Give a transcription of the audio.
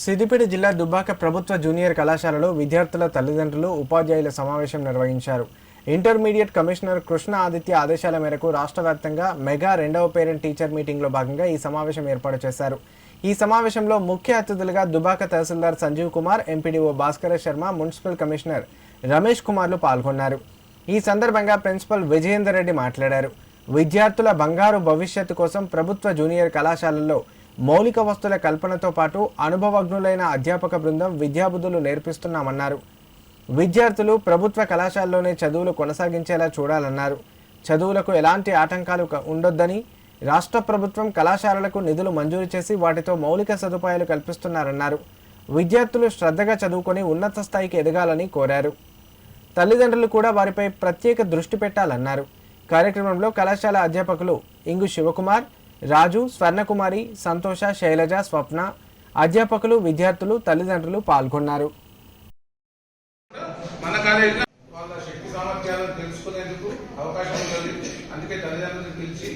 సిద్దిపేట జిల్లా దుబ్బాక ప్రభుత్వ జూనియర్ కళాశాలలో విద్యార్థుల తల్లిదండ్రులు ఉపాధ్యాయుల సమావేశం నిర్వహించారు. ఇంటర్మీడియట్ కమిషనర్ కృష్ణ ఆదిత్య ఆదేశాల మేరకు రాష్ట్ర వ్యాప్తంగా మెగా రెండవ పేరెంట్ టీచర్ మీటింగ్లో భాగంగా ఈ సమావేశం ఏర్పాటు చేశారు. ఈ సమావేశంలో ముఖ్య అతిథులుగా Dubaka tahsildar Sanjeev Kumar MPDO Bhaskara Sharma municipal commissioner Ramesh కుమార్లు పాల్గొన్నారు. ఈ సందర్భంగా ప్రిన్సిపల్ విజయేందర్ రెడ్డి మాట్లాడారు. విద్యార్థుల బంగారు భవిష్యత్తు కోసం ప్రభుత్వ జూనియర్ కళాశాలల్లో మౌలిక వస్తుల కల్పనతో పాటు అనుభవజ్ఞులైన అధ్యాపక బృందం విద్యాబుద్ధులు నేర్పిస్తున్నామన్నారు. విద్యార్థులు ప్రభుత్వ కళాశాలలోనే చదువులు కొనసాగించేలా చూడాలన్నారు. చదువులకు ఎలాంటి ఆటంకాలు ఉండొద్దని రాష్ట్ర ప్రభుత్వం కళాశాలలకు నిధులు మంజూరు చేసి వాటితో మౌలిక సదుపాయాలు కల్పిస్తున్నారన్నారు. విద్యార్థులు శ్రద్ధగా చదువుకొని ఉన్నత స్థాయికి ఎదగాలని కోరారు. తల్లిదండ్రులు కూడా వారిపై ప్రత్యేక దృష్టి పెట్టాలన్నారు. కార్యక్రమంలో కళాశాల అధ్యాపకులు ఇంగు శివకుమార్ రాజు స్వర్ణకుమారి సంతోష శైలజ స్వప్న అధ్యాపకులు విద్యార్థులు తల్లిదండ్రులు పాల్గొన్నారు. అవకాశం అందుకే పిలిచి